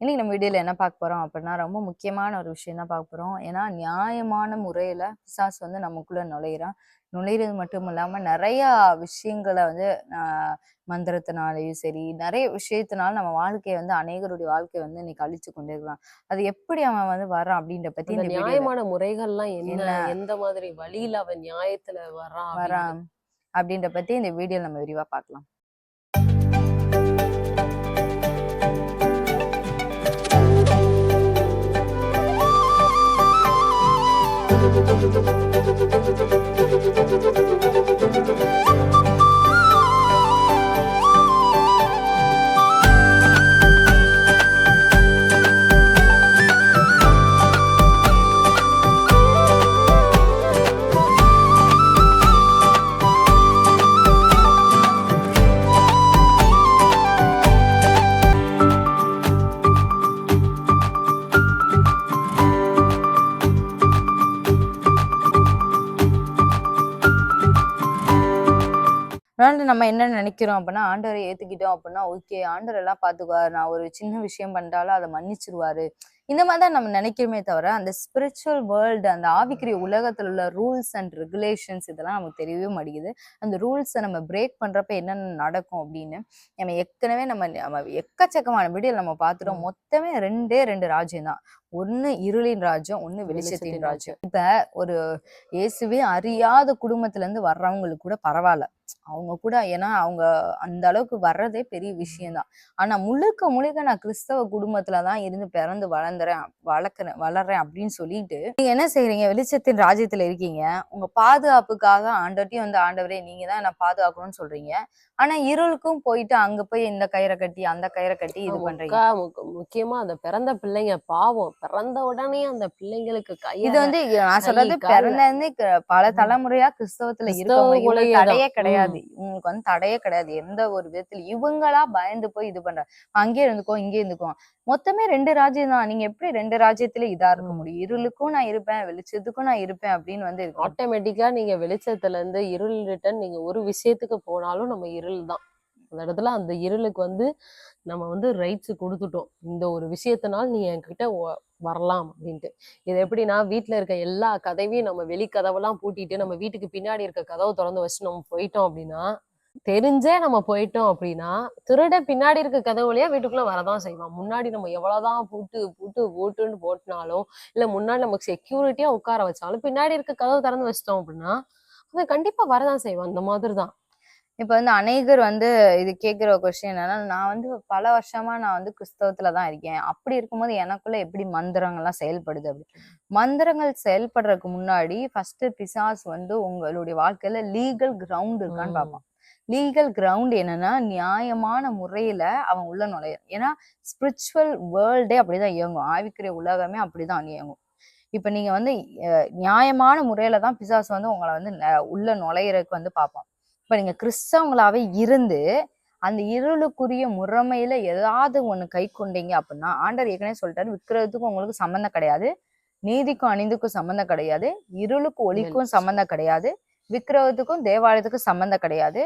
இன்னைக்கு நம்ம வீடியோல என்ன பார்க்க போறோம் அப்படின்னா ரொம்ப முக்கியமான ஒரு விஷயம் தான் பார்க்க போறோம். ஏன்னா நியாயமான முறையில பிசாசு வந்து நமக்குள்ள நுழையிறான். நுழையிறது மட்டும் இல்லாம நிறைய விஷயங்களை வந்து மந்திரத்தினாலேயும் சரி நிறைய விஷயத்தினால நம்ம வாழ்க்கையை வந்து அநேகருடைய வாழ்க்கையை வந்து இன்னைக்கு அழிச்சு கொண்டே இருக்கிறான் அது எப்படி அவன் வந்து வரான் அப்படின்ற பத்தி நியாயமான முறைகள்லாம் என்ன என்ன? எந்த மாதிரி வழியில அவன் நியாயத்துல வரான் அப்படின்றது. வரான் அப்படின்ற பத்தி இந்த வீடியோல நம்ம விரிவா பார்க்கலாம். Thank you. அதனால நம்ம என்ன நினைக்கிறோம் அப்படின்னா ஆண்டவரை ஏத்துக்கிட்டோம் அப்படின்னா ஓகே ஆண்டவர் எல்லாம் பாத்துக்குவாரு. நான் ஒரு சின்ன விஷயம் பண்ணிட்டாலும் அதை மன்னிச்சிருவாரு. இந்த மாதிரி தான் நம்ம நினைக்கிறோமே தவிர அந்த ஸ்பிரிச்சுவல் வேர்ல்டு அந்த ஆவிக்குரிய உலகத்துல உள்ள ரூல்ஸ் அண்ட் ரெகுலேஷன்ஸ் இதெல்லாம் நமக்கு தெரியவே மாட்டேங்குது. அந்த ரூல்ஸை நம்ம பிரேக் பண்றப்ப என்னென்ன நடக்கும் அப்படின்னு நம்ம ஏற்கனவே நம்ம நம்ம எக்கச்சக்கமான வீடியோ நம்ம பார்த்துட்டோம். மொத்தமே ரெண்டே ரெண்டு ராஜ்யம் தான். ஒன்னு இருளின் ராஜ்யம் ஒன்னு வெளிச்சத்தின் ராஜ்யம். இப்ப ஒரு இயேசுவே அறியாத குடும்பத்துல இருந்து வர்றவங்களுக்கு கூட பரவாயில்ல. அவங்க கூட ஏன்னா அவங்க அந்த அளவுக்கு வர்றதே பெரிய விஷயம்தான். ஆனா முழுக்க முழுக்க நான் கிறிஸ்தவ குடும்பத்துல தான் இருந்து பிறந்து வளர்ந்துறேன் வளர்க்குறேன் வளர்றேன் அப்படின்னு சொல்லிட்டு நீங்க என்ன செய்றீங்க? வெளிச்சத்தின் ராஜ்யத்துல இருக்கீங்க. உங்க பாதுகாப்புக்காக ஆண்டவர்ட்டையும் வந்து ஆண்டவரே நீங்க தான் என்ன பாதுகாக்கணும்னு சொல்றீங்க. ஆனா இருளுக்கும் போயிட்டு அங்க போய் இந்த கயிறை கட்டி அந்த கயிறை கட்டி இது பண்றீங்க. முக்கா- முக்க- முக்கியமா அந்த பிறந்த பிள்ளைங்க பாவம். பிறந்த உடனே அந்த பிள்ளைங்களுக்கு இது வந்து நான் சொல்றது. பிறந்த பல. தலைமுறையா கிறிஸ்தவத்துல கிறிஸ்தவ இருக்கவங்க இவங்களுக்கு. கிடையாது. உங்களுக்கு வந்து தடையே கிடையாது. எந்த ஒரு விதத்துல இவங்களா பயந்து போய் இது பண்ற அங்கே இருந்துக்கோ இங்கே இருந்துக்கோ. மொத்தமே ரெண்டு ராஜ்யம் தான். நீங்க எப்படி ரெண்டு ராஜ்யத்துல இதா இருக்க. முடியும்? இருளுக்கும் நான் இருப்பேன் வெளிச்சத்துக்கும் நான் இருப்பேன் அப்படின்னு வந்து இருக்கு ஆட்டோமேட்டிக்கா நீங்க வெளிச்சத்துல இருந்து இருள் ரிட்டன் நீங்க ஒரு விஷயத்துக்கு போனாலும் நம்ம இருள் தான். அந்த இடத்துல அந்த இருளுக்கு வந்து நம்ம வந்து ரைட்ஸ் கொடுத்துட்டோம். இந்த ஒரு விஷயத்தினால் நீ என்கிட்ட வரலாம் அப்படின்ட்டு. இது எப்படின்னா வீட்டில் இருக்க எல்லா கதவையும் நம்ம வெளி கதவெல்லாம் பூட்டிட்டு நம்ம வீட்டுக்கு பின்னாடி இருக்க கதவை திறந்து வச்சு நம்ம போயிட்டோம் அப்படின்னா தெரிஞ்சே நம்ம போயிட்டோம் அப்படின்னா திருட பின்னாடி இருக்க கதவு வழியா வீட்டுக்குள்ள வரதான் செய்வான். முன்னாடி நம்ம எவ்வளவுதான் பூட்டு பூட்டு பூட்டுன்னு போட்டினாலும் இல்ல முன்னாடி நமக்கு செக்யூரிட்டியா உட்கார வச்சாலும் பின்னாடி இருக்க கதவு திறந்து வச்சிட்டோம் அப்படின்னா அவன் கண்டிப்பா வரதான் செய்வான். அந்த மாதிரி தான் இப்ப வந்து அநேகர் வந்து இது கேக்குற கொஸ்டின் என்னன்னா நான் வந்து பல வருஷமா நான் வந்து கிறிஸ்தவத்துல தான் இருக்கேன். அப்படி இருக்கும்போது எனக்குள்ள எப்படி மந்திரங்கள்லாம் செயல்படுது அப்படி? மந்திரங்கள் செயல்படுறதுக்கு முன்னாடி ஃபர்ஸ்ட் பிசாஸ் வந்து உங்களுடைய வாழ்க்கையில லீகல் கிரவுண்ட் இருக்கான்னு. பார்ப்பான். லீகல் கிரவுண்ட் என்னன்னா நியாயமான முறையில அவன் உள்ள நுழையும் ஏன்னா ஸ்பிரிச்சுவல் வேர்ல்டே அப்படிதான் இயங்கும். ஆவிக்குரிய உலகமே அப்படிதான் இயங்கும். இப்ப நீங்க வந்து நியாயமான முறையில தான் பிசாசு வந்து உங்களை வந்து உள்ள நுழையறதுக்கு வந்து பார்ப்பான். இப்ப நீங்க கிறிஸ்தவங்களாவே இருந்து அந்த இருளுக்குரிய முறைமையில ஏதாவது ஒண்ணு கை கொண்டீங்க அப்படின்னா ஆண்டவர் ஏற்கனவே சொல்லிட்டாரு விற்கிறதுக்கும் உங்களுக்கு சம்மந்தம் கிடையாது நீதிக்கும் அநீதிக்கும் சம்மந்தம் கிடையாது இருளுக்கு ஒளிக்கும். சம்மந்தம் கிடையாது விக்கிரகத்துக்கும் தேவாலயத்துக்கும் சம்மந்தம் கிடையாது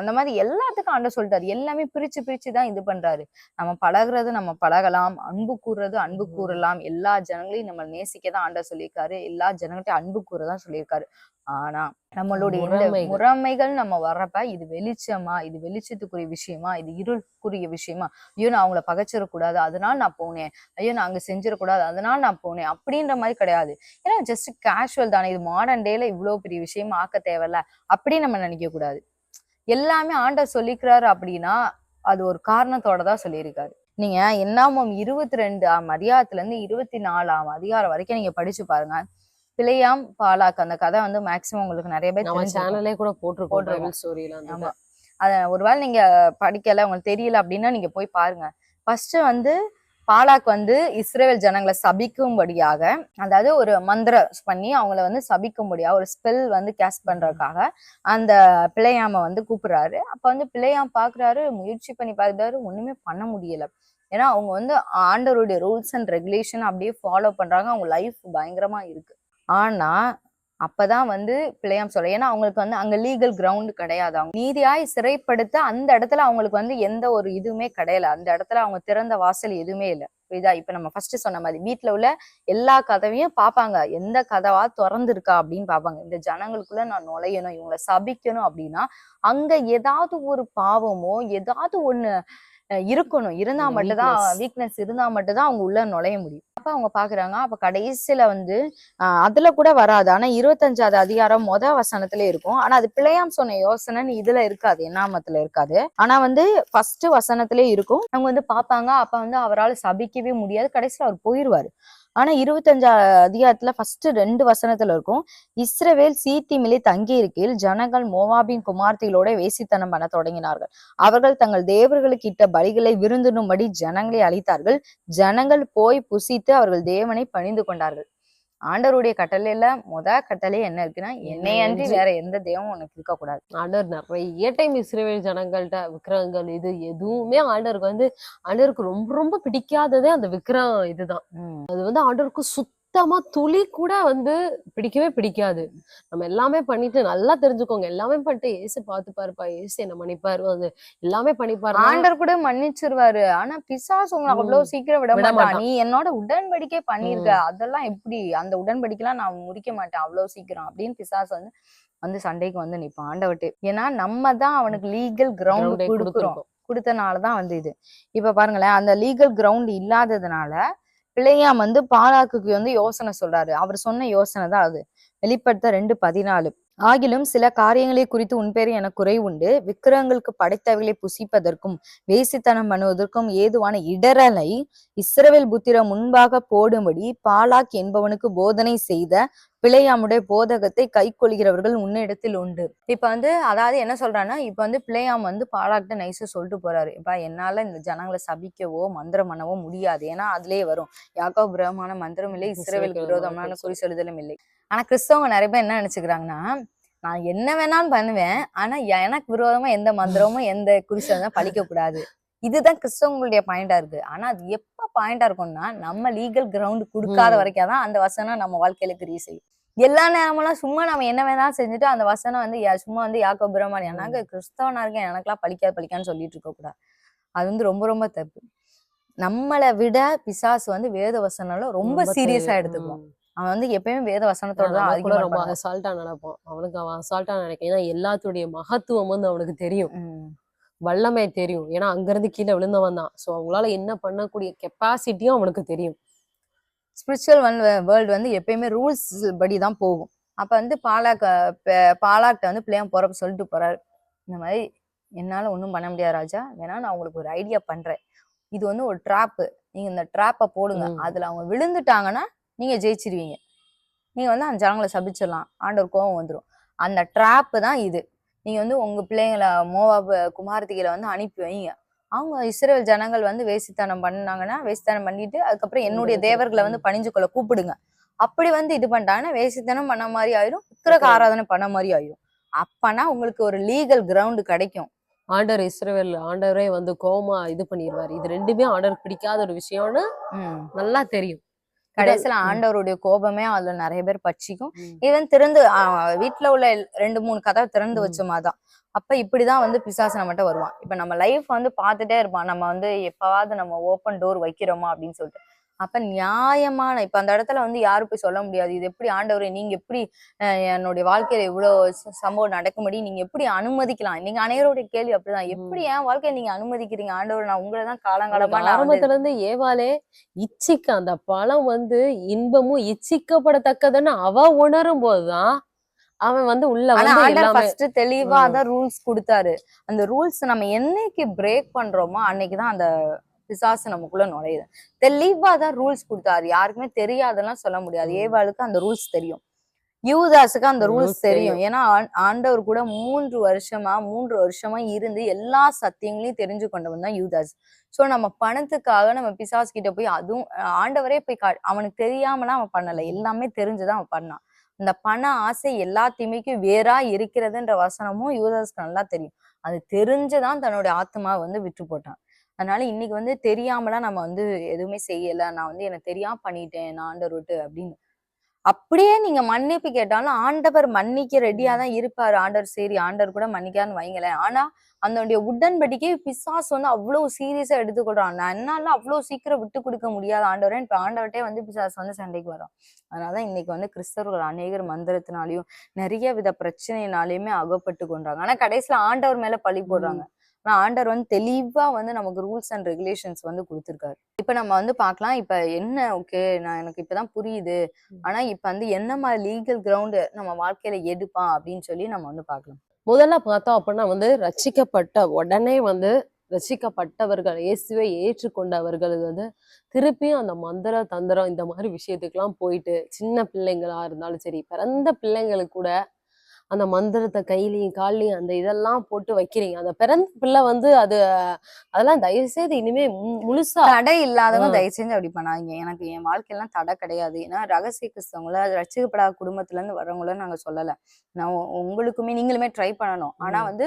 அந்த மாதிரி எல்லாத்துக்கும் ஆண்டவர் சொல்லிட்டாரு. எல்லாமே பிரிச்சு பிரிச்சு தான் இது பண்றாரு. நம்ம பழகுறது நம்ம பழகலாம் அன்பு கூறுறது அன்பு. கூறலாம். எல்லா ஜனங்களையும் நம்ம நேசிக்க தான் ஆண்டவர் சொல்லியிருக்காரு. எல்லா ஜனங்கள்ட்டையும் அன்பு கூறதான் சொல்லியிருக்காரு. ஆனா நம்மளுடைய இந்த முறைமைகள். நம்ம வர்றப்ப இது வெளிச்சமா இது வெளிச்சத்துக்குரிய விஷயமா இது இருளுக்குரிய விஷயமா ஐயோ நான் அவங்கள பகைச்சிடக்கூடாது அதனால நான் போனேன் ஐயோ நான் அங்க செஞ்சிடக்கூடாது அதனால நான் போனேன் அப்படின்ற மாதிரி கிடையாது. ஏன்னா ஜஸ்ட் கேஷுவல் தானே இது மாடர்ன் டேல இவ்வளவு பெரிய விஷயமா ஆக்க தேவையில்ல அப்படி நம்ம நினைக்க கூடாது. எல்லாமே ஆண்டவர் சொல்லிக்கிறாரு அப்படின்னா அது ஒரு காரணத்தோட தான் சொல்லியிருக்காரு. நீங்க என்னாமம் இருபத்தி ரெண்டாம் அதிகாரத்துல இருந்து இருபத்தி நாலாம் அதிகாரம் வரைக்கும் நீங்க படிச்சு பாருங்க. பிழையாம் பாலாக் அந்த கதை வந்து மேக்சிமம் உங்களுக்கு நிறைய பேர் நம்ம தெரிஞ்சிருக்கும். சேனலே கூட போட்டிருக்கோம். பைபிள் ஸ்டோரியில ஆமா. அத ஒருவேளை நீங்க படிக்கல உங்களுக்கு தெரியல அப்படின்னா நீங்க போய் பாருங்க. ஃபர்ஸ்ட் வந்து பாலாக் வந்து இஸ்ரேல் ஜனங்களை சபிக்கும்படியாக அதாவது ஒரு மந்திர பண்ணி அவங்கள வந்து சபிக்கும்படியாக ஒரு ஸ்பெல் வந்து கேஸ்ட் பண்றதுக்காக அந்த பிள்ளையாம வந்து கூப்பிடுறாரு. அப்ப வந்து பிள்ளையாம் பாக்குறாரு முயற்சி பண்ணி பார்க்குறாரு ஒண்ணுமே பண்ண முடியல. ஏன்னா அவங்க வந்து ஆண்டவருடைய ரூல்ஸ் அண்ட் ரெகுலேஷன் அப்படியே ஃபாலோ பண்றாங்க. அவங்க லைஃப் பயங்கரமா இருக்கு. ஆனா அப்பதான் வந்து பிள்ளையாம் சொல்ல ஏன்னா அவங்களுக்கு வந்து அங்க லீகல் கிரவுண்ட் கிடையாது. அவங்க நீதியாய் சிறைப்படுத்த அந்த இடத்துல அவங்களுக்கு வந்து எந்த ஒரு இதுவுமே கிடையல. அந்த இடத்துல அவங்க திறந்த வாசல் எதுவுமே இல்லை. புரியுதா? இப்ப நம்ம ஃபர்ஸ்ட் சொன்ன மாதிரி வீட்டுல உள்ள எல்லா கதவையும் பார்ப்பாங்க எந்த கதவா திறந்துருக்கா அப்படின்னு பார்ப்பாங்க இந்த ஜனங்களுக்குள்ள நான் நுழையணும் இவங்களை சபிக்கணும் அப்படின்னா அங்க ஏதாவது ஒரு பாவமோ ஏதாவது ஒண்ணு இருக்கணும். இருந்தா மட்டும்தான். வீக்னஸ் இருந்தா மட்டும்தான் அவங்க உள்ள நுழைய முடியும். அப்ப அவங்க பாக்குறாங்க அப்ப கடைசியில வந்து ஆஹ் அதுல கூட வராது. ஆனா இருபத்தஞ்சாவது அதிகாரம் மொத வசனத்துல இருக்கும். ஆனா அது பிள்ளையாம் சொன்ன யோசனைன்னு இதுல இருக்காது எண்ணாமத்துல இருக்காது. ஆனா வந்து ஃபர்ஸ்ட் வசனத்திலே இருக்கும். அவங்க வந்து பாப்பாங்க அப்ப வந்து அவரால் சபிக்கவே முடியாது. கடைசியில அவர் போயிருவாரு. ஆனா இருபத்தஞ்சா அதிகாரத்துல ஃபர்ஸ்ட் ரெண்டு வசனத்துல இருக்கும். இஸ்ரவேல் சீத்திமிலே தங்கி இருக்கையில் ஜனங்கள் மோவாபின் குமார்த்திகளோட வேசித்தனம் பண்ண தொடங்கினார்கள். அவர்கள் தங்கள் தேவர்களுக்கு இட்ட பலிகளை விருந்தினும்படி ஜனங்களை அழித்தார்கள். ஜனங்கள் போய் புசித்து அவர்கள் தேவனை பணிந்து கொண்டார்கள். ஆண்டவருடைய கட்டளையில முத கட்டளை என்ன இருக்குன்னா என்னை அன்றி வேற எந்த தெய்வம் உனக்கு இருக்கக்கூடாது. ஆண்டவர் நிறைய டைம் இஸ்ரேல் ஜனங்கள்ட்ட விக்கிரகங்கள் இது எதுவுமே ஆண்டவருக்கு வந்து ஆண்டவருக்கு ரொம்ப ரொம்ப பிடிக்காததே அந்த விக்கிரகம் இதுதான். அது வந்து ஆண்டவருக்கு சுத்தமா துளி கூட வந்து பிடிக்கவே பிடிக்காது. நம்ம எல்லாமே பண்ணிட்டு நல்லா தெரிஞ்சுக்கோங்க. எல்லாமே பண்ணிட்டு ஏசு பார்த்து பாருப்பா ஏசு என்ன மன்னிப்பாரு வந்து எல்லாமே பண்ணிப்பாரு ஆண்டவர் கூட மன்னிச்சிருவாரு. ஆனா பிசாசு உங்களை. அவ்வளவு சீக்கிரம் விட மாட்டான். மாட்டான். நீ என்னோட உடன்படிக்கை பண்ணிருக்க அதெல்லாம் எப்படி? அந்த உடன்படிக்கைலாம் நான் முறிக்க மாட்டேன் அவ்வளவு சீக்கிரம் அப்படின்னு பிசாசு வந்து வந்து சண்டைக்கு வந்து நிப்பான் ஆண்டவர்கிட்ட. ஏன்னா நம்ம தான் அவனுக்கு லீகல் கிரவுண்ட் கொடுக்குறோம். கொடுத்தனாலதான் வந்து இது. இப்ப பாருங்களேன் அந்த லீகல் கிரவுண்ட் இல்லாததுனால பிள்ளையாம் வந்து பாலாக்குக்கு வந்து யோசனை சொல்றாரு. அவர் சொன்ன யோசனை தான் அது. வெளிப்படுத்த ரெண்டு பதினாலு. ஆகிலும் சில காரியங்களை குறித்து உன் பேர் என குறை உண்டு. விக்கிரகங்களுக்கு படைத்தவைகளை புசிப்பதற்கும் வேசித்தனம் பண்ணுவதற்கும் ஏதுவான இடரலை இஸ்ரவேல் புத்திர முன்பாக போடும்படி பாலாக் என்பவனுக்கு போதனை செய்த பிள்ளையாமுடைய போதகத்தை கை கொள்கிறவர்கள் உன்னிடத்தில் உண்டு. இப்ப வந்து அதாவது என்ன சொல்றான்னா இப்ப வந்து பிள்ளையாம் வந்து பாலாக்கிட்ட நைஸா சொல்லிட்டு போறாரு. இப்ப என்னால இந்த ஜனங்களை சபிக்கவோ மந்திரம் பண்ணவோ முடியாது. ஏன்னா அதுலயே வரும். யாக்கோ பிரகமான மந்திரம் இல்லை இஸ்ரவேலுக்கு விரோதமான குறி சொல்லுதலும் இல்லை. ஆனா கிறிஸ்தவங்க நிறைய பேர் என்ன நினைச்சுக்கிறாங்கன்னா நான் என்ன வேணாலும் பண்ணுவேன் ஆனா எனக்கு விரோதமா எந்த மந்திரமும் எந்த குறி சொல்லும் பழிக்க கூடாது. இதுதான் கிறிஸ்தவங்களுடைய பாயிண்டா இருக்கு ஆனா அது எப்ப பாயிண்டா இருக்கும்னா நம்ம லீகல் கிரவுண்ட் கொடுக்காத. வரைக்கும் தான் அந்த வசனம் நம்ம வாழ்க்கையில கிரியை செய்யும் எல்லா நேரமெல்லாம் சும்மா நம்ம என்ன வேணாலும் செஞ்சுட்டு அந்த வசனம் வந்து சும்மா வந்து யாக்கோ பிரமான் எனக்கு கிறிஸ்தவனா இருக்கேன் எனக்கெல்லாம் பழிக்காது பழிக்கான்னு சொல்லிட்டு இருக்க கூடாது அது வந்து ரொம்ப ரொம்ப தப்பு நம்மளை விட பிசாசு வந்து வேத வசனம்ல ரொம்ப சீரியஸா தெரியும். எடுத்துக்குவான் ம். அவன் வந்து எப்பயுமே வேத வசனத்தோட தான் ரொம்ப. அசால்ட்டா நினைப்பான் அவனுக்கு அவன் அசால்ட்டா நினைக்க ஏன்னா எல்லாத்துடைய மகத்துவம் வந்து அவனுக்கு தெரியும். வல்லமை தெரியும். ஏன்னா அங்கிருந்து கீழே விழுந்தவன் தான். சோ அவங்களால என்ன பண்ணக்கூடிய கெப்பாசிட்டியும் அவனுக்கு தெரியும். ஸ்பிரிச்சுவல் வேர்ல்டு வந்து எப்பயுமே ரூல்ஸ் படி தான் போகும். அப்ப வந்து பாலாக்க பாலாக்கிட்ட வந்து பிள்ளையாம் போறப்ப சொல்லிட்டு போறாரு. இந்த மாதிரி என்னால ஒண்ணும் பண்ண முடியாது ராஜா. வேணா நான் உங்களுக்கு ஒரு ஐடியா பண்றேன். இது வந்து ஒரு ட்ராப்பு நீங்க இந்த ட்ராப்பை போடுங்க. அதுல அவங்க விழுந்துட்டாங்கன்னா நீங்க ஜெயிச்சிருவீங்க. நீங்க வந்து அந்த ஜனங்களை சபிச்சிடலாம். ஆண்டவர் கோவம் வந்துடும் அந்த ட்ராப்பு தான் இது. நீங்க வந்து உங்க பிள்ளைங்களை மோவாபு குமாரத்திகளை வந்து அனுப்பி வைங்க. அவங்க இஸ்ரேல் ஜனங்கள் வந்து வேசித்தனம் பண்ணாங்கன்னா வேசித்தனம் பண்ணிட்டு அதுக்கப்புறம் என்னுடைய தேவர்களை வந்து. பணிஞ்சு கொள்ள கூப்பிடுங்க. அப்படி வந்து இது பண்ணிட்டாங்கன்னா வேசித்தனம் பண்ண மாதிரி ஆயிரும் விக்கிரக ஆராதனை பண்ண மாதிரி ஆயிரும். அப்பனா உங்களுக்கு ஒரு லீகல் கிரவுண்ட் கிடைக்கும். ஆண்டவர் இஸ்ரவேல் ஆண்டவரே வந்து கோமா இது பண்ணிடுவாரு இது ரெண்டுமே ஆண்டவர் பிடிக்காத ஒரு விஷயம்னு. நல்லா தெரியும். கடைசியில. ஆண்டவருடைய கோபமே அதுல நிறைய பேர் பட்சிக்கும். ஈவன் திறந்து ஆஹ் வீட்ல உள்ள ரெண்டு மூணு கதவை திறந்து. வச்ச மாதிரிதான் அப்ப இப்படிதான் வந்து பிசாசு நம்மகிட்ட வருவான் இப்ப நம்ம லைஃப் வந்து பார்த்துட்டே இருப்பான் நம்ம வந்து எப்பவாவது நம்ம ஓப்பன் டோர் வைக்கிறோமா அப்படின்னு சொல்லிட்டு அப்ப நியாயமான இப்ப அந்த இடத்துல வந்து யாரும் போய் சொல்ல முடியாது. இது எப்படி ஆண்டவரே நீங்க எப்படி என்னுடைய வாழ்க்கையில இவ்வளவு சம்பவம் நடக்கும்படி நீங்க எப்படி அனுமதிக்கலாம்? நீங்க அனைவருடைய கேள்வி அப்படிதான். எப்படி என் வாழ்க்கையை நீங்க அனுமதிக்கிறீங்க? ஆண்டவர் நான் உங்களை தான் காலங்காலமா ஆரம்பத்துல இருந்து ஏவாளே இச்சிக்க அந்த பழம் வந்து இன்பமும் இச்சிக்கப்படத்தக்கதுன்னு அவ உணரும் போதுதான் அவன் வந்து உள்ள ஃபர்ஸ்ட் தெளிவா. தான் ரூல்ஸ் கொடுத்தாரு. அந்த ரூல்ஸ் நம்ம என்னைக்கு பிரேக் பண்றோமோ அன்னைக்குதான் அந்த பிசாசு நமக்குள்ள நுழையுது. தெளிவா தான் ரூல்ஸ் கொடுத்தாரு. யாருக்குமே தெரியாதெல்லாம் சொல்ல முடியாது. ஏவாளுக்கு அந்த ரூல்ஸ் தெரியும். யூதாஸுக்கு அந்த ரூல்ஸ் தெரியும். ஏன்னா ஆண்- ஆண்டவர் கூட மூன்று வருஷமா மூன்று வருஷமா இருந்து எல்லா சத்தியங்களையும் தெரிஞ்சு கொண்டவன் தான் யூதாஸ். சோ நம்ம பணத்துக்காக நம்ம பிசாஸ் கிட்ட போய் அதுவும் ஆண்டவரே போய் கா- அவனுக்கு தெரியாமலாம் அவன் பண்ணல. எல்லாமே தெரிஞ்சுதான் அவன் பண்ணான். இந்த பண ஆசை எல்லா தீமைக்கும் வேறா இருக்கிறதுன்ற வசனமும் யூதாஸ்க்கு நல்லா தெரியும். அது தெரிஞ்சுதான் தன்னுடைய ஆத்மாவை வந்து விட்டு போட்டான். அதனால இன்னைக்கு வந்து தெரியாமலாம் நம்ம வந்து எதுவுமே செய்யல. நான் வந்து எனக்கு தெரியாம பண்ணிட்டேன் நான் ஆண்டவர் விட்டு அப்படின்னு. அப்படியே நீங்க மன்னிப்பு கேட்டாலும் ஆண்டவர் மன்னிக்க ரெடியா தான் இருப்பாரு. ஆண்டவர் சரி ஆண்டவர் கூட மன்னிக்கான்னு வைங்களேன். ஆனா அதனுடைய உடன்படிக்கை பிசாஸ் வந்து அவ்வளவு சீரியஸா எடுத்துக்கொள்றான். நான் என்னால அவ்வளவு சீக்கிரம் விட்டு கொடுக்க முடியாத ஆண்டவரே. இப்ப ஆண்டவர்கிட்டே வந்து பிசாஸ் வந்து சண்டைக்கு வரும் அதனாலதான் இன்னைக்கு வந்து கிறிஸ்தவர்கள் அநேகர் மந்திரத்தினாலையும் நிறைய வித பிரச்சனையினாலையுமே அகப்பட்டு கொண்டாங்க ஆனா கடைசியில ஆண்டவர் மேல பழி போடுறாங்க. ஆனா ஆண்டவர் வந்து தெளிவா வந்து நமக்கு ரூல்ஸ் அண்ட் ரெகுலேஷன்ஸ் வந்து கொடுத்திருக்காரு. இப்ப நம்ம வந்து பார்க்கலாம் இப்ப என்ன ஓகே நான் எனக்கு இப்பதான் புரியுது. ஆனா இப்ப வந்து என்ன மாதிரி லீகல் கிரவுண்ட் நம்ம வாழ்க்கையில எடுப்பான் அப்படின்னு சொல்லி நம்ம வந்து பார்க்கலாம் முதல்ல பார்த்தோம் அப்படின்னா வந்து ரட்சிக்கப்பட்ட உடனே வந்து ரட்சிக்கப்பட்டவர்கள் இயேசுவை ஏற்றுக்கொண்டவர்களுக்கு வந்து திருப்பியும் அந்த மந்திர தந்திரம் இந்த மாதிரி விஷயத்துக்கெல்லாம் போயிட்டு சின்ன பிள்ளைங்களா இருந்தாலும் சரி பிறந்த பிள்ளைங்களுக்கு கூட அந்த மந்திரத்தை கையிலையும் கால்லையும் அந்த இதெல்லாம் போட்டு வைக்கிறீங்க. அந்த பிறந்த பிள்ளை வந்து அது அதெல்லாம் தயவு செய்து இனிமே முழுசா தடை இல்லாதவங்க. தயவு செஞ்சு அப்படி பண்ணாதீங்க. எனக்கு என் வாழ்க்கையெல்லாம் தடை கிடையாது. ஏன்னா ரகசிய கிறிஸ்தவங்கள ரசிக்கப்படாத குடும்பத்துல இருந்து வரவங்கள நாங்க சொல்லல. நான் உங்களுக்குமே நீங்களுமே ட்ரை பண்ணணும். ஆனா. வந்து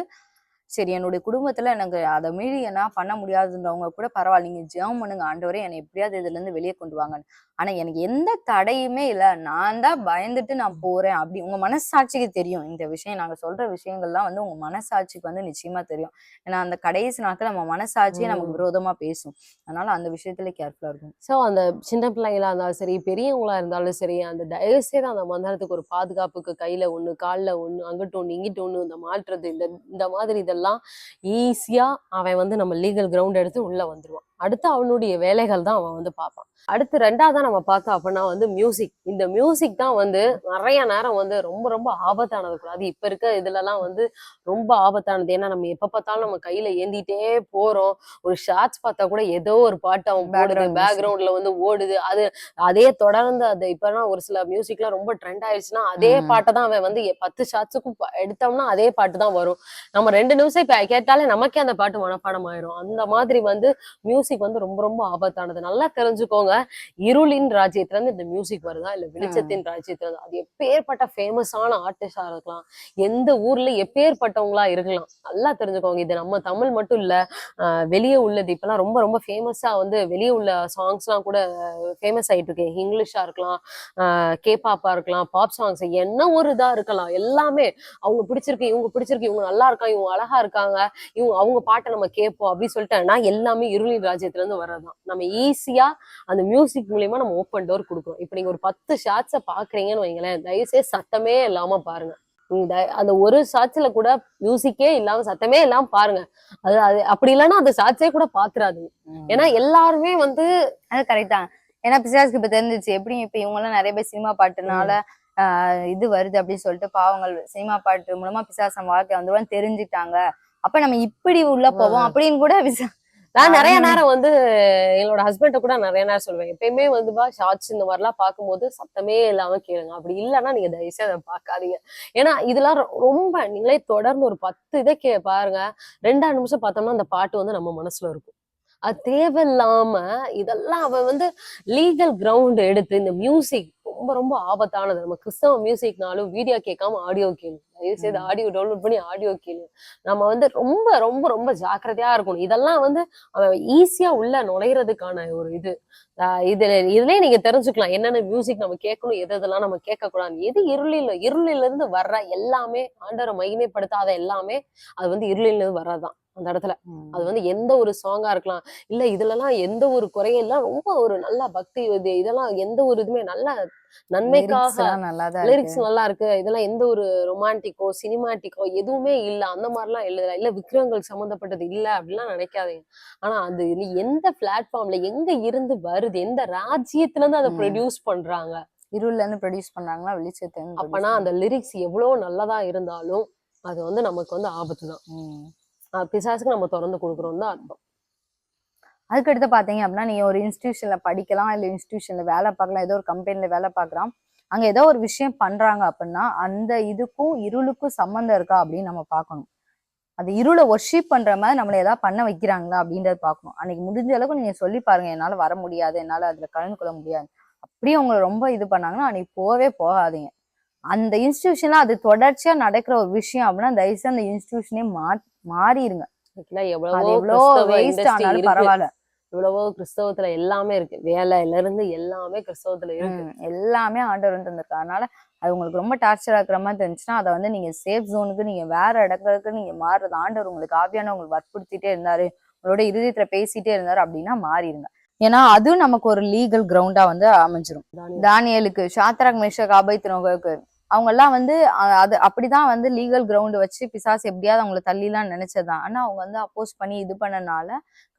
சரி என்னுடைய குடும்பத்துல எனக்கு அதை மீறி என்ன பண்ண முடியாதுன்றவங்க கூட பரவாயில்ல. நீங்க ஜெபம் பண்ணுங்க. ஆண்டவரே என்னை எப்படியாவது இதுல இருந்து வெளியே கொண்டு வாங்க ஆனா எனக்கு எந்த தடையுமே இல்ல. நான் தான் பயந்துட்டு நான் போறேன் அப்படி உங்க மனசாட்சிக்கு தெரியும். இந்த விஷயம் நாங்க சொல்ற விஷயங்கள்லாம் வந்து உங்க மனசாட்சிக்கு வந்து நிச்சயமா தெரியும். ஏன்னா அந்த கடைசி நாட்கள் நம்ம மனசாட்சியே நமக்கு. விரோதமா பேசும். அதனால அந்த விஷயத்துல கேர்ஃபுல்லா இருக்கும் சோ அந்த சின்ன பிள்ளைங்களா இருந்தாலும் சரி பெரியவங்களா இருந்தாலும் சரி அந்த தயவு செய்து அந்த மந்திரத்துக்கு ஒரு பாதுகாப்புக்கு கையில ஒண்ணு கால்ல ஒண்ணு அங்கிட்டு ஒண்ணு இங்கிட்டு ஒண்ணு இந்த மாற்றுறது இந்த இந்த மாதிரி இதெல்லாம் ஈஸியா அவன் வந்து நம்ம லீகல் கிரவுண்ட் எடுத்து உள்ள வந்துருவான். அடுத்து அவனுடைய வேலைகள் தான் அவன் வந்து பார்ப்பான். அடுத்து ரெண்டாவதா நம்ம பார்த்தோம் அப்படின்னா வந்து மியூசிக் இந்த மியூசிக் தான் வந்து நிறைய நேரம் வந்து ரொம்ப ரொம்ப ஆபத்தானது கூட. அது இப்ப இருக்க இதுலலாம் வந்து ரொம்ப ஆபத்தானது. ஏன்னா நம்ம எப்ப பார்த்தாலும் நம்ம கையில ஏந்திட்டே போறோம். ஒரு ஷார்ட்ஸ் பார்த்தா கூட ஏதோ ஒரு பாட்டு அவன் போடுது. பேக்ரவுண்ட்ல வந்து ஓடுது. அது அதே தொடர்ந்து அது இப்பெல்லாம் ஒரு சில மியூசிக்லாம் ரொம்ப ட்ரெண்ட் ஆயிடுச்சுன்னா அதே. பாட்டை தான் அவன் வந்து பத்து ஷார்ட்ஸுக்கும் எடுத்தோம்னா அதே பாட்டு தான் வரும். நம்ம ரெண்டு நிமிஷம் இப்ப கேட்டாலே நமக்கே அந்த பாட்டு மனப்பாடம் ஆயிரும். அந்த மாதிரி வந்து மியூசிக் வந்து ரொம்ப ரொம்ப ஆபத்தானது. நல்லா தெரிஞ்சுக்கோங்க. இருளின் ராஜ்யத்துல இருந்து இந்த மியூசிக் வருதா? இல்ல வெளிச்சத்தின் ராஜ்யத்துல இருந்து அது எப்பேற்பட்ட ஃபேமஸான ஆர்டிஸ்டா இருக்கலாம். எந்த ஊர்ல எப்பேற்பட்டவங்களா இருக்கலாம். நல்லா தெரிஞ்சுக்கோங்க. இது நம்ம தமிழ் மட்டும் இல்ல ஆஹ் வெளியே உள்ளது. இப்பெல்லாம் ரொம்ப ரொம்ப ஃபேமஸா வந்து வெளியே உள்ள சாங்ஸ் எல்லாம் கூட ஃபேமஸ் ஆயிட்டு இருக்கு. இங்கிலீஷா இருக்கலாம் கேபாப்பா இருக்கலாம் பாப் சாங்ஸ் என்ன ஒரு இதா இருக்கலாம். எல்லாமே அவங்க பிடிச்சிருக்கு இவங்க பிடிச்சிருக்கு இவங்க நல்லா இருக்காங்க இவங்க அழகா இருக்காங்க இவங்க அவங்க பாட்டை நம்ம கேட்போம் அப்படின்னு சொல்லிட்டேன்னா எல்லாமே இருளின் ராஜ்யத்துல இருந்து வர்றதுதான். நம்ம ஈஸியா அந்த மியூசிக் மூலியமா நம்ம ஓப்பன் டோர் கொடுக்குறோம் இப்போ நீங்க ஒரு பத்து ஷார்ட்ஸை பாக்குறீங்கன்னு வைங்களேன் தயவுசெய்து சத்தமே இல்லாம பாருங்க. அந்த ஒரு ஷார்ட்ஸ்ல கூட மியூசிக்கே இல்லாம சத்தமே இல்லாம பாருங்க. அது அது அப்படி இல்லைன்னா அந்த ஷார்ட்ஸே கூட பாத்துறாதீங்க. ஏன்னா எல்லாருமே வந்து அது கரெக்ட் தான். ஏன்னா பிசாசுக்கு இப்ப தெரிஞ்சிச்சு எப்படி இப்ப இவங்க எல்லாம் நிறைய பேர் சினிமா பாட்டுனால ஆஹ் இது வருது அப்படின்னு சொல்லிட்டு பாவங்கள் சினிமா பாட்டு மூலமா பிசாசம் வாழ்க்கை வந்துருவான்னு தெரிஞ்சுட்டாங்க அப்ப நம்ம இப்படி உள்ள போவோம் அப்படின்னு கூட பிசா- நான் நிறைய. நேரம் வந்து என்னோட ஹஸ்பண்ட கூட நிறைய நேரம் சொல்லுவேன். எப்பயுமே வந்து பா ஷார்ட்ஸ் இந்த மாதிரிலாம் பார்க்கும்போது சத்தமே இல்லாம கேளுங்க. அப்படி இல்லைன்னா நீங்க தயவுசெய்து அதை பார்க்காதீங்க. ஏன்னா இதெல்லாம் ரொம்ப நீங்களே தொடர்ந்து ஒரு பத்து இதை கே பாருங்க. ரெண்டாம் நிமிஷம் பார்த்தோம்னா அந்த பாட்டு வந்து நம்ம மனசுல இருக்கும். அது தேவையில்லாம இதெல்லாம் அவன் வந்து லீகல் கிரவுண்ட் எடுத்து இந்த மியூசிக் ரொம்ப ரொம்ப ஆபத்தானது. நம்ம கிறிஸ்தவ மியூசிக்னாலும் வீடியோ கேட்காம ஆடியோ கேளு. தயவு செய்து. ஆடியோ டவுன்லோட் பண்ணி ஆடியோ கேளு. நம்ம வந்து ரொம்ப ரொம்ப ரொம்ப ஜாக்கிரதையா இருக்கணும். இதெல்லாம் வந்து அவன் ஈஸியா உள்ள நுழையிறதுக்கான ஒரு இது. இதுல இதுலயே நீங்க தெரிஞ்சுக்கலாம். என்னென்ன மியூசிக் நம்ம கேட்கணும் எது எதெல்லாம் நம்ம கேட்க கூடாது எது இருளில் இருளில இருந்து வர்ற எல்லாமே ஆண்டவரை மகிமைப்படுத்தாத எல்லாமே அது வந்து இருளில இருந்து வர்றதுதான். அந்த இடத்துல. அது வந்து எந்த ஒரு சாங்கா இருக்கலாம். இல்ல இதுலலாம் எந்த ஒரு குறையெல்லாம் ரொம்ப ஒரு நல்ல பக்தி இது இதெல்லாம் எந்த ஒரு இதுவுமே நல்ல நன்மைக்காக லிரிக்ஸ் நல்லா இருக்கு. இதெல்லாம் எந்த ஒரு ரொமான்டிக்கோ சினிமாட்டிக்கோ எதுவுமே இல்ல. அந்த மாதிரிலாம் எழுதல. இல்ல விக்ரங்கள் சம்பந்தப்பட்டது இல்ல அப்படிலாம் நினைக்காதீங்க. ஆனா அது எந்த பிளாட்ஃபார்ம்ல எங்க இருந்து வருது? எந்த ராஜ்யத்துல இருந்து அதை. ப்ரொடியூஸ் பண்றாங்க? இருள்ல இருந்து ப்ரொடியூஸ் பண்றாங்களா? வெளிச்சத்தை அப்பனா அந்த லிரிக்ஸ் எவ்வளவு நல்லதா இருந்தாலும் அது வந்து நமக்கு வந்து ஆபத்து தான். பிசாசுக்கு நம்ம திறந்து கொடுக்குறோம் தான் அர்த்தம். அதுக்கடுத்து பார்த்தீங்க அப்படின்னா நீங்க ஒரு இன்ஸ்டிடியூஷன்ல படிக்கலாம் இல்ல இன்ஸ்டிடியூஷன்ல வேலை பார்க்கலாம் ஏதோ ஒரு கம்பெனில வேலை பார்க்கலாம். அங்க ஏதோ ஒரு விஷயம் பண்றாங்க அப்படின்னா அந்த இதுக்கும் இருளுக்கும் சம்மந்தம் இருக்கா அப்படின்னு நம்ம பார்க்கணும். அது இருளை ஒர்ஷிப் பண்ற மாதிரி நம்மளை ஏதாவது பண்ண வைக்கிறாங்களா அப்படின்றத பார்க்கணும். அன்னைக்கு முடிஞ்ச அளவுக்கு நீங்க சொல்லி பாருங்க என்னால வர முடியாது என்னால அதுல கலந்து கொள்ள முடியாது. அப்படியே உங்களை ரொம்ப இது பண்ணாங்கன்னா அன்னைக்கு போகவே போகாதீங்க. அந்த இன்ஸ்டிடியூஷன்ல அது தொடர்ச்சியா நடக்கிற ஒரு விஷயம் அப்படின்னா தயவுசெய்து அந்த இன்ஸ்டியூஷனே மா மாறிடுங்க அது எவ்வளவோ வேஸ்ட் ஆனாலும். பரவாயில்ல. இவ்வளவோ கிறிஸ்தவத்துல எல்லாமே இருக்கு. வேலையில இருந்து எல்லாமே கிறிஸ்தவத்துல இருக்கு. எல்லாமே ஆண்டவர் வந்து தந்திருக்காரு அதனால அது உங்களுக்கு ரொம்ப டார்ச்சர் ஆக்குற மாதிரி இருந்துச்சுன்னா அதை வந்து நீங்க சேஃப் ஜோனுக்கு நீங்க வேற இடங்களுக்கு நீங்க மாறுறது. ஆண்டவர் உங்களுக்கு ஆவியான உங்களுக்கு வற்புறுத்திட்டே இருந்தாரு. உங்களோட இருதயத்துல பேசிட்டே இருந்தாரு அப்படின்னா மாறிடுங்க ஏன்னா அதுவும் நமக்கு ஒரு லீகல் கிரவுண்டா வந்து அமைஞ்சிரும். தானியேல். தானியலுக்கு சாத்ராக் ஆபைத்தினோகளுக்கு அவங்க எல்லாம் வந்து அது அப்படிதான் வந்து லீகல் கிரவுண்ட் வச்சு பிசாசு எப்படியாவது அவங்கள தள்ளிலாம் நினைச்சதான் ஆனா அவங்க வந்து அப்போஸ் பண்ணி இது பண்ணனால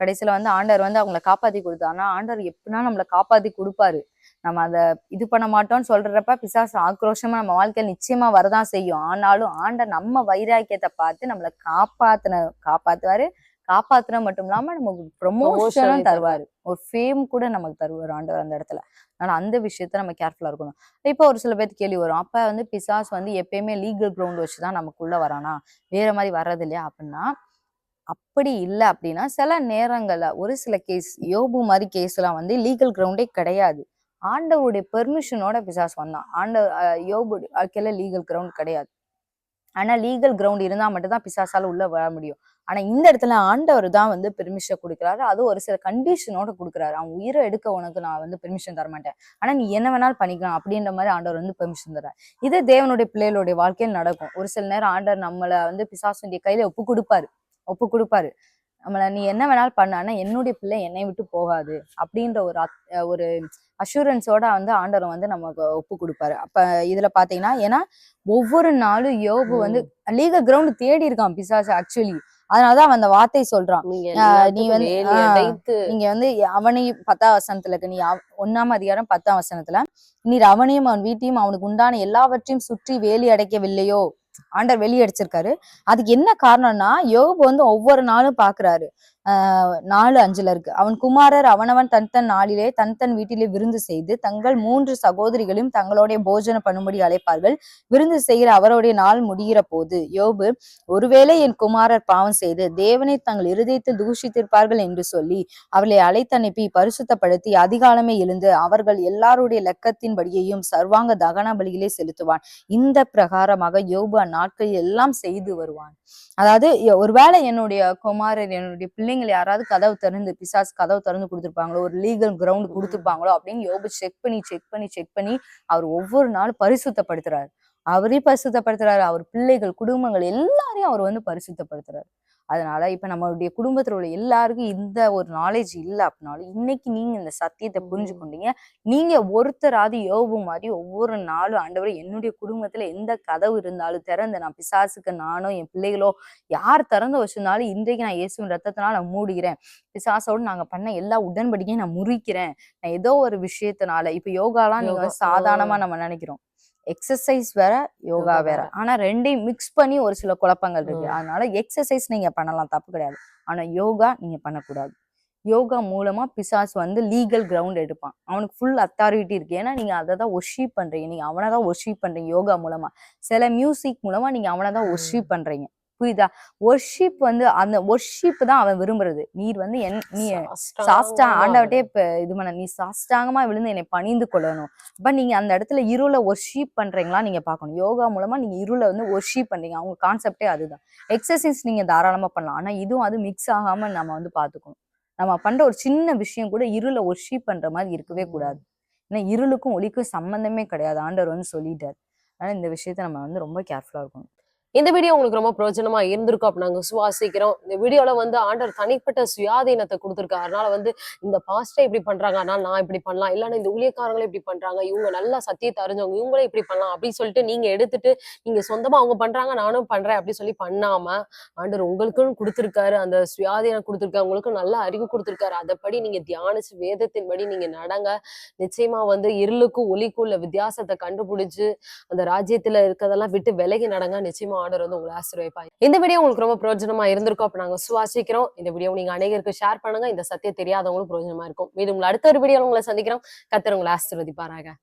கடைசியில வந்து ஆண்டவர் வந்து அவங்கள காப்பாத்தி கொடுத்தா ஆனா ஆண்டவர் எப்படின்னா நம்மள காப்பாத்தி கொடுப்பாரு. நம்ம அதை இது பண்ண மாட்டோம்னு சொல்றப்ப பிசாசு ஆக்ரோஷமா நம்ம வாழ்க்கையில நிச்சயமா வரதான் செய்யும். ஆனாலும் ஆண்டர் நம்ம வைராக்கியத்தை பார்த்து நம்மளை காப்பாத்தின காப்பாத்துவாரு. காப்பாத்துன மட்டும் இல்லாம நமக்கு ப்ரொமோஷனும் தருவாரு. ஒரு ஃபேம் கூட நமக்கு தருவார் ஆண்டவர் அந்த இடத்துல. அதனால அந்த விஷயத்த நம்ம கேர்ஃபுல்லா இருக்கணும். இப்போ ஒரு சில பேருக்கு கேள்வி வரும். அப்ப வந்து பிசாஸ் வந்து எப்பயுமே லீகல் கிரவுண்ட் வச்சுதான் நமக்குள்ள வரானா? வேற மாதிரி வர்றது இல்லையா? அப்படின்னா அப்படி இல்லை அப்படின்னா சில நேரங்கள்ல ஒரு சில கேஸ் யோபு மாதிரி கேஸ் எல்லாம் வந்து லீகல் கிரவுண்டே கிடையாது. ஆண்டவருடைய பெர்மிஷனோட பிசாஸ் வந்தான். அஹ், யோபு வாழ்க்கையில லீகல் கிரவுண்ட் கிடையாது. ஆனா லீகல் கிரவுண்ட் இருந்தா மட்டும்தான் பிசாசால உள்ள வர முடியும். ஆனா இந்த இடத்துல ஆண்டவர் தான் வந்து பெர்மிஷன் கொடுக்குறாரு. அது ஒரு சில கண்டிஷனோட கொடுக்குறாரு. அவன் உயிரை எடுக்க உனக்கு நான் வந்து பெர்மிஷன் தர மாட்டேன் ஆனா நீ என்ன வேணாலும் பண்ணிக்கலாம் அப்படின்ற மாதிரி ஆண்டவர் வந்து பெர்மிஷன் தர்றாரு. இது தேவனுடைய பிள்ளைகளுடைய வாழ்க்கையில் நடக்கும். ஒரு சில நேரம் ஆண்டவர் நம்மளை வந்து பிசாசுடைய கையில ஒப்பு கொடுப்பாரு. ஒப்பு கொடுப்பாரு. நம்மள நீ என்ன வேணாலும் பண்ண. ஆனா என்னுடைய பிள்ளை என்னை விட்டு போகாது அப்படின்ற ஒரு அத்- ஒரு அஷூரன்ஸோட வந்து ஆண்டவர் வந்து நமக்கு ஒப்பு கொடுப்பாரு. அப்ப இதுல பாத்தீங்கன்னா ஏன்னா ஒவ்வொரு நாளும் யோபு வந்து லீகல் கிரவுண்ட் தேடி இருக்கான் பிசாசு ஆக்சுவலி அதனாலதான் அவன் அந்த வார்த்தை சொல்றான். நீ வந்து- நீங்க வந்து அவனையும் பத்தாம் வசனத்துல இருக்கு. நீ ஒண்ணாம் அதிகாரம் பத்தாம் வசனத்துல நீர் அவனையும் அவன் வீட்டையும் அவனுக்கு உண்டான எல்லாவற்றையும் சுற்றி வேலி அடைக்கவில்லையோ? ஆண்டர் வெளியே அடிச்சிருக்காரு அதுக்கு என்ன காரணம்னா யோபு வந்து ஒவ்வொரு நாளும் பாக்குறாரு. நாலு அஞ்சுல இருக்கு. அவன் குமாரர் அவனவன் தன் தன் நாளிலே தன் தன் வீட்டிலே விருந்து செய்து தங்கள் மூன்று சகோதரிகளையும் தங்களுடைய போஜன பண்ணும்படி அழைப்பார்கள். விருந்து செய்கிற அவருடைய நாள் முடிகிற போது யோபு ஒருவேளை என் குமாரர் பாவம் செய்து தேவனை தங்கள் இருதயத்தில் தூஷித்திருப்பார்கள் என்று சொல்லி அவளை அழைத்தனுப்பி பரிசுத்தப்படுத்தி அதிகாலமே எழுந்து அவர்கள் எல்லாருடைய லெக்கத்தின்படியையும் சர்வாங்க தகன பலியிலே செலுத்துவான். இந்த பிரகாரமாக யோபு அந்நாட்களில் எல்லாம் செய்து வருவான். அதாவது ஒருவேளை என்னுடைய குமாரர் என்னுடைய பிள்ளைங்களை யாராவது கதவு திறந்து பிசாசு கதவு திறந்து கொடுத்துருப்பாங்களோ ஒரு லீகல் கிரவுண்ட் கொடுத்துருப்பாங்களோ அப்படின்னு யோபு செக் பண்ணி செக் பண்ணி செக் பண்ணி அவர் ஒவ்வொரு நாளும் பரிசுத்தப்படுத்துறாரு. அவரே பரிசுத்தப்படுத்துறாரு. அவர் பிள்ளைகள் குடும்பங்கள் எல்லாரையும் அவர் வந்து பரிசுத்தப்படுத்துறாரு. அதனால இப்ப நம்மளுடைய குடும்பத்துல உள்ள எல்லாருக்கும் இந்த ஒரு நாலேஜ் இல்லை அப்படின்னாலும் இன்னைக்கு நீங்க இந்த சத்தியத்தை புரிஞ்சுக்கொண்டீங்க. நீங்க ஒருத்தராவது யோபு மாதிரி ஒவ்வொரு நாளும் ஆண்டவர் என்னுடைய குடும்பத்துல எந்த கதவு இருந்தாலும் திறந்து நான் பிசாசுக்கு நானோ என் பிள்ளைகளோ யார் திறந்து வச்சிருந்தாலும் இன்றைக்கு நான் இயேசுவின் ரத்தத்தினால நான் மூடுகிறேன் பிசாசோடு நாங்க பண்ண எல்லா உடன்படிக்கையும் நான் முறிக்கிறேன். நான் ஏதோ ஒரு விஷயத்தினால இப்ப யோகாலாம் நீங்க சாதாரணமா. நம்ம நினைக்கிறோம். எக்ஸசைஸ் வேற யோகா வேற. ஆனா ரெண்டையும் மிக்ஸ் பண்ணி ஒரு சில குழப்பங்கள் இருக்கு. அதனால எக்ஸசைஸ் நீங்க பண்ணலாம் தப்பு கிடையாது. ஆனா யோகா நீங்க பண்ணக்கூடாது. யோகா மூலமா பிசாஸ் வந்து லீகல் கிரவுண்ட் எடுப்பான். அவனுக்கு ஃபுல் அத்தாரிட்டி இருக்கு. ஏன்னா நீங்க அதை தான் ஒர்ஷிப் பண்றீங்க. நீங்க அவனை தான் ஒர்ஷிப் பண்றீங்க யோகா மூலமா. சில மியூசிக் மூலமா நீங்க அவனை தான் ம். ஒர்ஷிப் பண்றீங்க. புரியுதா? ஒர்ஷிப் வந்து அந்த ஒர்ஷிப் தான் அவன் விரும்புறது. நீர் வந்து என் நீ சாஸ்டா ஆண்டவட்டே இப்ப இது பண்ண நீ சாஸ்டாங்கமா விழுந்து என்னை பணிந்து கொள்ளணும். அப்ப நீங்க அந்த இடத்துல இருளை ஒர்ஷிப் பண்றீங்களா நீங்க பார்க்கணும். யோகா மூலமா நீங்க இருளை வந்து ஒர்ஷிப் பண்றீங்க. அவங்க கான்செப்டே அதுதான். எக்ஸசைஸ் நீங்க தாராளமா பண்ணலாம். ஆனா இதுவும் அது மிக்ஸ் ஆகாம நம்ம வந்து பாத்துக்கணும் நம்ம பண்ற ஒரு சின்ன விஷயம் கூட இருளை ஒர்ஷிப் பண்ற மாதிரி இருக்கவே கூடாது. ஏன்னா இருளுக்கும் ஒளிக்கும் சம்பந்தமே கிடையாது. ஆண்டவர் வந்து சொல்லிட்டார். அதனால இந்த விஷயத்த நம்ம வந்து ரொம்ப கேர்ஃபுல்லா இருக்கணும். இந்த வீடியோ உங்களுக்கு ரொம்ப பிரயோஜனமா இருந்திருக்கும் அப்ப நாங்க சுவாசிக்கிறோம் இந்த வீடியோல வந்து ஆண்டர் தனிப்பட்ட சுயாதீனத்தை கொடுத்துருக்காரு. அதனால வந்து இந்த பாஸ்டே இப்படி பண்றாங்க. அதனால நான் இப்படி பண்ணலாம். இல்லைன்னா இந்த ஊழியக்காரங்களும் இப்படி பண்றாங்க. இவங்க நல்லா சத்தியத்தை அறிஞ்சவங்க. இவங்களே இப்படி பண்ணலாம் அப்படின்னு சொல்லிட்டு நீங்க எடுத்துட்டு நீங்க சொந்தமா அவங்க பண்றாங்க நானும் பண்றேன் அப்படின்னு சொல்லி பண்ணாம ஆண்டர் உங்களுக்குன்னு கொடுத்துருக்காரு. அந்த சுயாதீனம் கொடுத்துருக்காரு. உங்களுக்கு நல்ல அறிவு கொடுத்துருக்காரு. அதைப்படி நீங்க தியானிச்சு வேதத்தின்படி நீங்க நடங்க. நிச்சயமா வந்து இருளுக்கும் ஒளிக்கும் உள்ள வித்தியாசத்தை கண்டுபிடிச்சு அந்த ராஜ்யத்துல இருக்கிறதெல்லாம் விட்டு விலகி நடங்க. நிச்சயமா ஆர்டர் வந்து உங்களை ஆசீர்வதிப்பாங்க. இந்த வீடியோ உங்களுக்கு ரொம்ப பிரயோஜனமா இருந்திருக்கும் அப்ப நாங்க சுவாசிக்கிறோம் இந்த வீடியோ நீங்க அனைவருக்கும் ஷேர் பண்ணுங்க. இந்த சத்தியம் தெரியாதவங்களும் பிரயோஜனமா இருக்கும். மீண்டும் உங்களை அடுத்த ஒரு வீடியோ உங்களை சந்திக்கிறோம். கத்தர் உங்களை ஆசீர்வதிப்பாராக.